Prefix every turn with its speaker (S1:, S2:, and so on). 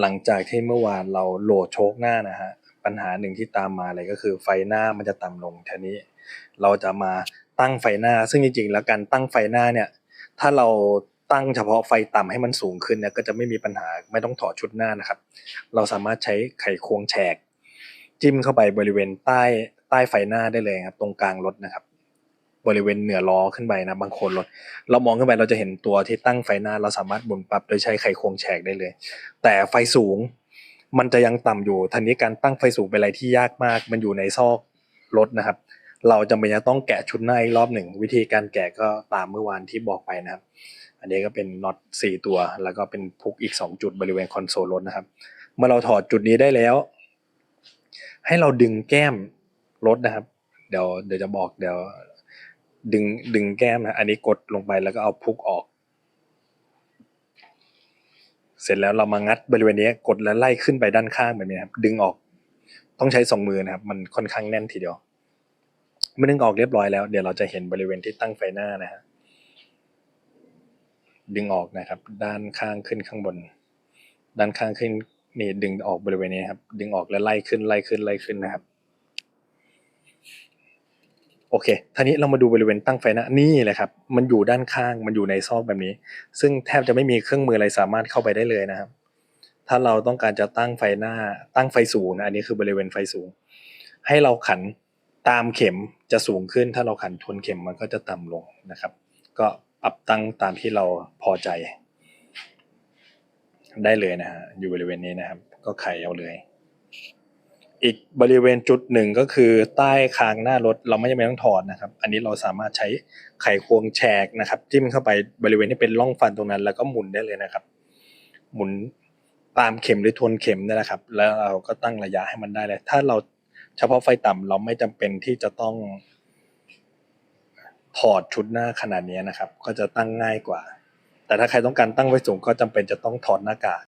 S1: หลังจากที่เมื่อวานเราโหลดโชคหน้านะฮะปัญหาหนึ่งที่ตามมาเลยก็คือไฟหน้ามันจะต่ำลงทีนี้ เราจะมาตั้งไฟหน้า ซึ่งจริงๆแล้วการตั้งไฟหน้าเนี่ยถ้าเราตั้งเฉพาะไฟต่ำให้มันสูงขึ้นเนี่ยก็จะไม่มีปัญหาไม่ต้องถอดชุดหน้านะครับ เราสามารถใช้ไขควงแฉก จิ้มเข้าไปบริเวณใต้ใต้ไฟหน้าได้เลยครับตรงกลางรถนะครับ บริเวณเหนือล้อขึ้นไปนะบางคนรถเรามองขึ้นไปเราจะเห็นตัวที่ตั้งไฟหน้า เราสามารถหมุนปรับโดยใช้ไขควงแฉกได้เลย แต่ไฟสูงมันจะยังต่ำอยู่ทันนี้การตั้งไฟสูงเป็นอะไรที่ยากมาก มันอยู่ในซอกรถนะครับ เราจำเป็นจะต้องแกะชุดหน้าอีกรอบหนึ่ง วิธีการแกะก็ตามเมื่อวานที่บอกไปนะครับ อันนี้ก็เป็นน็อตสี่ตัว แล้วก็เป็นพุกอีกสองจุดบริเวณคอนโซลรถนะครับ เมื่อเราถอดจุดนี้ได้แล้ว ให้เราดึงแก้มรถนะครับ เดี๋ยวเดี๋ยวจะบอกเดี๋ยว ดึงดึงแก้มนะ อันนี้กดลงไปแล้วก็เอาพุกออก เสร็จแล้วเรามางัดบริเวณนี้กดแล้วไล่ขึ้นไปด้านข้างแบบนี้ครับ ดึงออก ต้องใช้สองมือนะครับ มันค่อนข้างแน่นทีเดียวเมื่อดึงออกเรียบร้อยแล้ว เดี๋ยวเราจะเห็นบริเวณที่ตั้งไฟหน้านะฮะดึงออกนะครับ ด้านข้างขึ้นข้างบน ด้านข้างขึ้นนี่ดึงออกบริเวณนี้ครับ ดึงออกแล้วไล่ขึ้นไล่ขึ้นไล่ขึ้นนะครับ โอเคทีนี้เรามาดูบริเวณตั้งไฟหน้านี่แหละครับ มันอยู่ด้านข้าง มันอยู่ในซอกแบบนี้ ซึ่งแทบจะไม่มีเครื่องมืออะไรสามารถเข้าไปได้เลยนะครับ ถ้าเราต้องการจะตั้งไฟหน้า ตั้งไฟสูงนะ อันนี้คือบริเวณไฟสูง ให้เราขันตามเข็มจะสูงขึ้น ถ้าเราขันทวนเข็มมันก็จะต่ำลงนะครับ ก็ปรับตั้งตามที่เราพอใจ ได้เลยนะฮะ อยู่บริเวณนี้นะครับ ก็ไขเอาเลย อีกบริเวณจุดหนึ่งก็คือใต้คางหน้ารถเราไม่จำเป็นต้องถอดนะครับ อันนี้เราสามารถใช้ไขควงแฉกนะครับ จิ้มเข้าไปบริเวณที่เป็นร่องฟันตรงนั้น แล้วก็หมุนได้เลยนะครับ หมุนตามเข็มหรือทวนเข็มนี่แหละครับ แล้วเราก็ตั้งระยะให้มันได้เลย ถ้าเราเฉพาะไฟต่ำเราไม่จำเป็นที่จะต้อง ถอดชุดหน้าขนาดนี้นะครับ ก็จะตั้งง่ายกว่า แต่ถ้าใครต้องการตั้งไว้สูงก็จำเป็นจะต้องถอดหน้ากาก